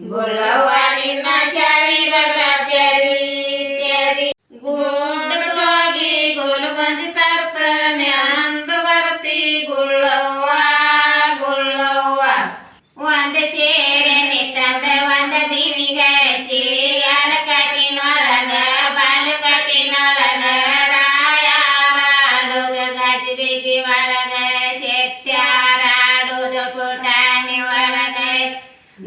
गोळवाणी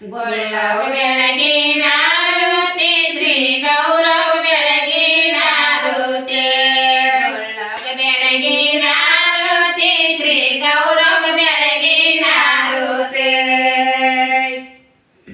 Por